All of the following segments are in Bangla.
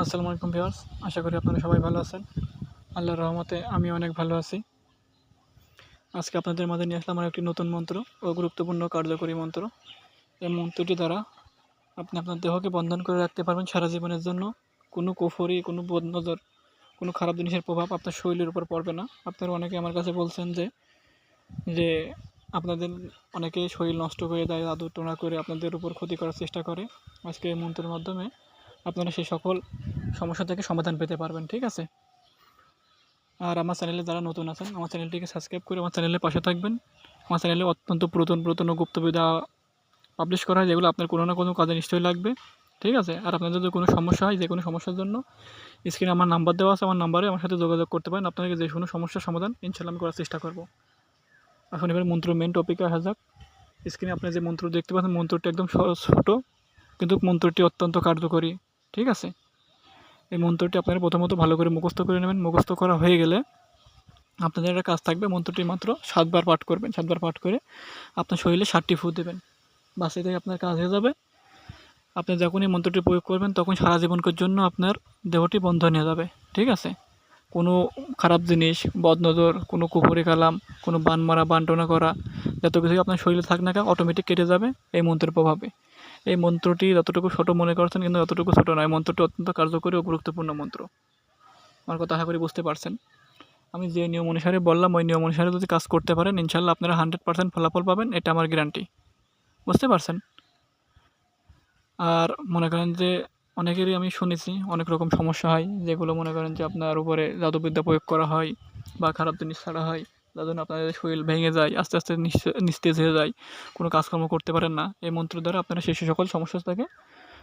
আসসালামু আলাইকুম ভিউয়ার্স, আশা করি আপনারা সবাই ভালো আছেন। আল্লাহর রহমতে আমি অনেক ভালো আছি। আজকে আপনাদের মাঝে নিয়ে আসলাম আমার একটি নতুন মন্ত্র ও গুরুত্বপূর্ণ কার্যকরী মন্ত্র। এই মন্ত্রটি দ্বারা আপনি আপনার দেহকে বন্ধন করে রাখতে পারবেন সারা জীবনের জন্য। কোনো কুফরি, কোনো বদনজর, কোনো খারাপ জিনিসের প্রভাব আপনার শরীরের উপর পড়বে না। আপনারা অনেকে আমার কাছে বলছেন যে যে আপনাদের অনেকে শরীর নষ্ট করে দেয় আদর টোনা করে আপনাদের উপর ক্ষতি করার চেষ্টা করে। আজকে এই মন্ত্রের মাধ্যমে আপনারা সেই সকল সমস্যা থেকে সমাধান পেতে পারবেন, ঠিক আছে? আর আমার চ্যানেলে যারা নতুন আছেন, আমার চ্যানেলটিকে সাবস্ক্রাইব করে আমার চ্যানেলের পাশে থাকবেন। আমার চ্যানেলে অত্যন্ত পুরাতন পুরাতন ও গুপ্তবিদ্যা পাবলিশ করা হয়, যেগুলো আপনার কোনো না কোনো কাজে নিশ্চয়ই লাগবে, ঠিক আছে? আর আপনাদের যদি কোনো সমস্যা হয় যে কোনো সমস্যার জন্য স্ক্রিনে আমার নাম্বার দেওয়া আছে, আমার নাম্বারে আমার সাথে যোগাযোগ করতে পারেন। আপনাকে যে কোনো সমস্যার সমাধান ইনশাল্লাহ আমি করার চেষ্টা করব। এখন এবার মন্ত্র মেন টপিকে আসা যাক। স্ক্রিনে আপনি যে মন্ত্র দেখতে পাচ্ছেন, মন্ত্রটি একদম ছোট, কিন্তু মন্ত্রটি অত্যন্ত কার্যকরী। ঠিক আছে? এই মন্ত্রটি আপনারা প্রথমত ভালো করে মুখস্থ করে নেবেন। মুখস্থ করা হয়ে গেলে আপনাদের একটা কাজ থাকবে। মন্ত্রটি মাত্র সাতবার পাঠ করবেন। সাতবার পাঠ করে আপনার শরীরে ষাটটি ফু দেবেন। বাস এটাই আপনার কাজ হয়ে যাবে। আপনি যখন এই মন্ত্রটি প্রয়োগ করবেন, তখন সারা জীবনকের জন্য আপনার দেহটি বন্ধ হয়ে যাবে। ঠিক আছে? কোনো খারাপ জিনিস, বদনজর, কোনো কুপুরি কালাম, কোনো বান মারা বানটনা করা, যত কিছুই আপনার শরীরে থাক না অটোমেটিক কেটে যাবে। এই মন্ত্রের প্রভাবে। এই মন্ত্রটি যতটুকু ছোট মনে করছেন কিন্তু যতটুকু ছোট নয়, মন্ত্রটি অত্যন্ত কার্যকরী ও গুরুত্বপূর্ণ মন্ত্র। আমার কথা আশা করি বুঝতে পারছেন। আমি যে নিয়ম অনুসারে বললাম, ওই নিয়ম অনুসারে যদি কাজ করতে পারেন ইনশাল্লাহ আপনারা হান্ড্রেড পার্সেন্ট ফলাফল পাবেন, এটা আমার গ্যারান্টি। বুঝতে পারছেন? আর মনে করেন যে অনেকেরই আমি শুনেছি, অনেক রকম সমস্যা হয়, যেগুলো মনে করেন যে আপনার উপরে জাদুবিদ্যা প্রয়োগ করা হয় বা খারাপ জিনিস ছাড়া হয়। যার জন্য আপনাদের শরীর ভেঙে যায়, আস্তে আস্তে নিস্তে- নিস্তেজ হয়ে যায়, কোনো কাজকর্ম করতে পারেন না। এই মন্ত্র দ্বারা আপনারা সেই সকল সমস্যা থেকে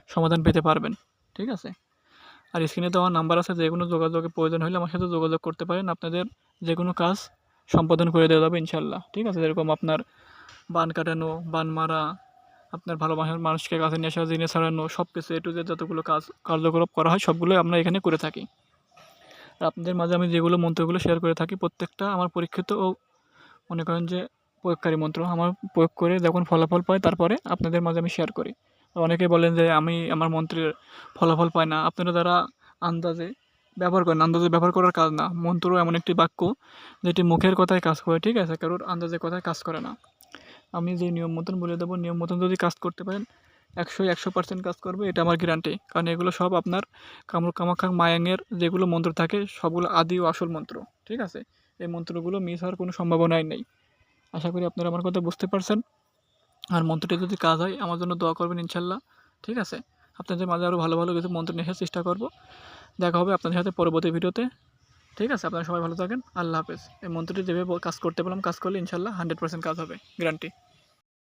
সমাধান পেতে পারবেন, ঠিক আছে? আর স্ক্রিনে দেওয়া নাম্বার আছে, যে কোনো যোগাযোগের প্রয়োজন হলে আমার সাথে যোগাযোগ করতে পারেন। আপনাদের যে কোনো কাজ সম্পাদন করে দেওয়া যাবে ইনশাল্লাহ ঠিক আছে? যেরকম আপনার বান কাটানো, বান মারা, আপনার ভালোবাসার মানুষকে কাছে নিয়ে আসা জিনিস ছাড়ানো সব কিছু এ টু যতগুলো কাজ কার্যকলাপ করা হয়, সবগুলোই আমরা এখানে করে থাকি। আর আপনাদের মাঝে আমি যেগুলো মন্ত্রগুলো শেয়ার করে থাকি, প্রত্যেকটা আমার পরীক্ষিত ও মনে করেন যে প্রয়োগকারী মন্ত্র আমার প্রয়োগ করে যখন ফলাফল পাই তারপরে আপনাদের মাঝে আমি শেয়ার করি। অনেকেই বলেন যে আমি আমার মন্ত্রের ফলাফল পাই না। আপনারা যারা আন্দাজে ব্যবহার করেন, আন্দাজে ব্যবহার করার কাজ না মন্ত্র এমন একটি বাক্য যেটি মুখের কথায় কাজ করে, ঠিক আছে? কারোর আন্দাজের কথায় কাজ করে না। আমি যে নিয়ম মতন বলে দেবো, নিয়ম মতন যদি কাজ করতে পারেন একশো একশো পার্সেন্ট কাজ করবে, এটা আমার গ্যারান্টি কারণ এগুলো সব আপনার কামরূপ কামাখ্যা মায়াঙের যেগুলো মন্ত্র থাকে, সবগুলো আদি ও আসল মন্ত্র, ঠিক আছে? এই মন্ত্রগুলো মিস হওয়ার কোনো সম্ভাবনাই নেই। আশা করি আপনারা আমার কথা বুঝতে পারছেন। আর মন্ত্রটি যদি কাজ হয়, আমার জন্য দোয়া করবেন ইনশাল্লাহ, ঠিক আছে? আপনাদের মাঝে আরও ভালো ভালো কিছু মন্ত্র নিয়ে চেষ্টা করব। দেখা হবে আপনাদের সাথে পরবর্তী ভিডিওতে, ঠিক আছে? আপনারা সবাই ভালো থাকেন। আল্লাহ হাফেজ। এই মন্ত্রটি যেভাবে কাজ করতে পারলাম কাজ করলে ইনশাল্লাহ হান্ড্রেড পার্সেন্ট কাজ হবে গ্যারান্টি